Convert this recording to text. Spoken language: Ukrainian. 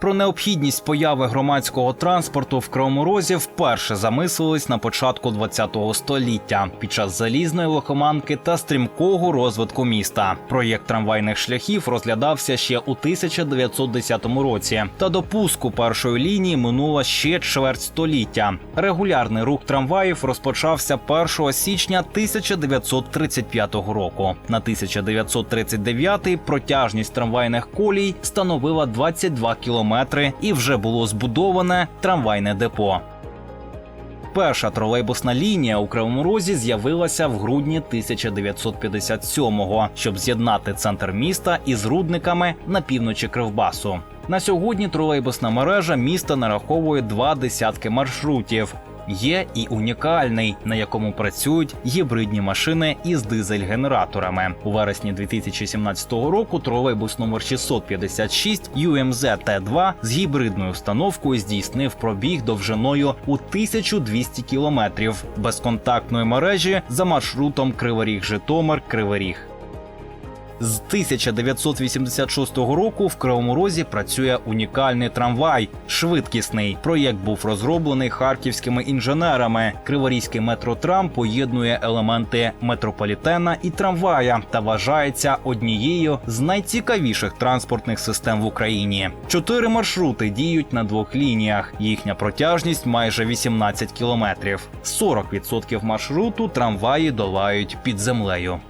Про необхідність появи громадського транспорту в Кривому Розі вперше замислились на початку ХХ століття під час залізної лихоманки та стрімкого розвитку міста. Проєкт трамвайних шляхів розглядався ще у 1910 році. Та до пуску першої лінії минуло ще чверть століття. Регулярний рух трамваїв розпочався 1 січня 1935 року. На 1939 протяжність трамвайних колій становила 22 кілометри і вже було збудоване трамвайне депо. Перша тролейбусна лінія у Кривому Розі з'явилася в грудні 1957-го, щоб з'єднати центр міста із рудниками на півночі Кривбасу. На сьогодні тролейбусна мережа міста нараховує два десятки маршрутів. Є і унікальний, на якому працюють гібридні машини із дизель-генераторами. У вересні 2017 року тролейбус номер 656 UMZ T2 з гібридною установкою здійснив пробіг довжиною у 1200 кілометрів безконтактної мережі за маршрутом Криворіг Житомир Кривий Ріг. З 1986 року в Кривому Розі працює унікальний трамвай, швидкісний. Проєкт був розроблений харківськими інженерами. Криворізький метротрам поєднує елементи метрополітена і трамвая та вважається однією з найцікавіших транспортних систем в Україні. Чотири маршрути діють на двох лініях. Їхня протяжність майже 18 кілометрів. 40% маршруту трамваї долають під землею.